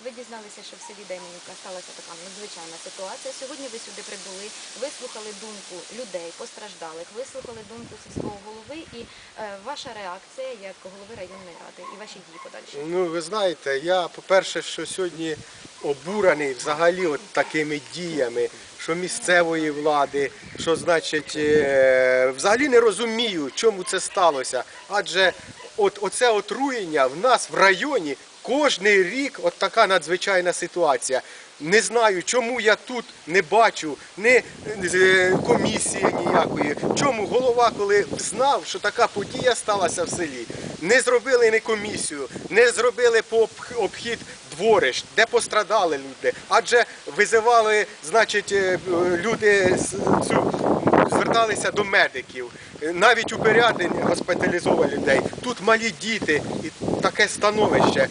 От ви дізналися, що в селі Дейменівка сталася така надзвичайна ситуація. Сьогодні ви сюди прибули, вислухали думку людей, постраждалих, вислухали думку сільського голови і е, ваша реакція як голови районної ради і ваші дії подальші. Ну, ви знаєте, я, по-перше, що сьогодні обурений взагалі от такими діями, що місцевої влади, що значить, е, взагалі не розумію, чому це сталося. Адже от оце отруєння в нас в районі кожний рік от така надзвичайна ситуація. Не знаю, чому я тут не бачу ні е, комісії ніякої. Чому голова, коли знав, що така подія сталася в селі, не зробили ні комісію, не зробили по обхід дворищ, де пострадали люди. Адже визивали, значить, е, люди цю зверталися до медиків. Навіть у Пирятині госпіталізовували людей. Тут малі діти і таке становище.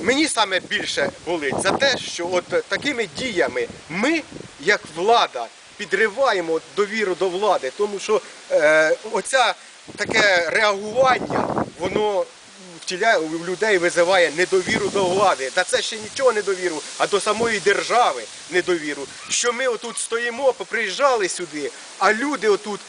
Мені саме більше болить за те, що от такими діями ми, як влада, підриваємо довіру до влади, тому що е, оця таке реагування, воно втіляє в людей визиває недовіру до влади. Та це ще нічого недовіру, а до самої держави недовіру. Що ми отут стоїмо, приїжджали сюди, а люди отут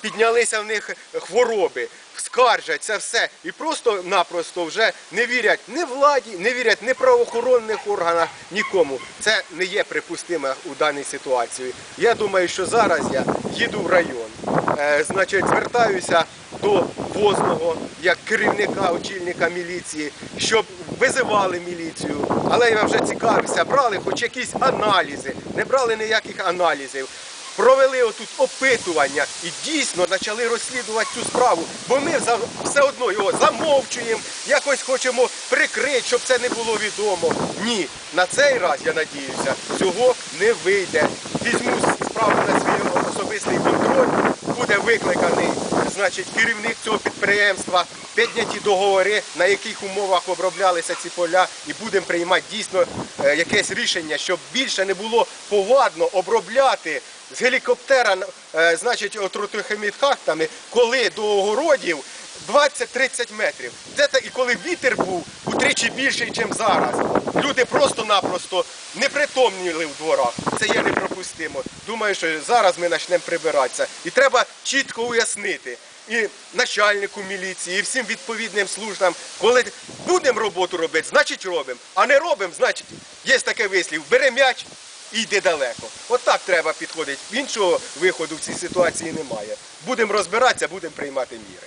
піднялися в них хвороби, скаржаться все і просто-напросто вже не вірять ні владі, не вірять ні правоохоронних органах, нікому. Це не є припустимо у даній ситуації. Я думаю, що зараз я їду в район, е, значить, звертаюся до возного як керівника, очільника міліції, щоб визивали міліцію. Але я вже цікавився, брали хоч якісь аналізи, не брали ніяких аналізів. Провели отут опитування і дійсно почали розслідувати цю справу, бо ми все одно його замовчуємо, якось хочемо прикрити, щоб це не було відомо. Ні, на цей раз, я надіюся, цього не вийде. Візьму справу на свій особистий контроль, буде викликаний значить, керівник цього підприємства, підняті договори, на яких умовах оброблялися ці поля, і будемо приймати дійсно е, якесь рішення, щоб більше не було повадно обробляти з гелікоптера, е, значить, отрутохімікатами, коли до огородів 20-30 метрів. Це і коли вітер був утричі більший, ніж зараз. Люди просто-напросто непритомніли в дворах. Це є непропустимо. Думаю, що зараз ми почнемо прибиратися. І треба чітко уяснити і начальнику міліції, і всім відповідним службам, коли будемо роботу робити, значить робимо. А не робимо, значить, є таке вислів, бере м'яч і йде далеко. От так треба підходити. Іншого виходу в цій ситуації немає. Будемо розбиратися, будемо приймати міри.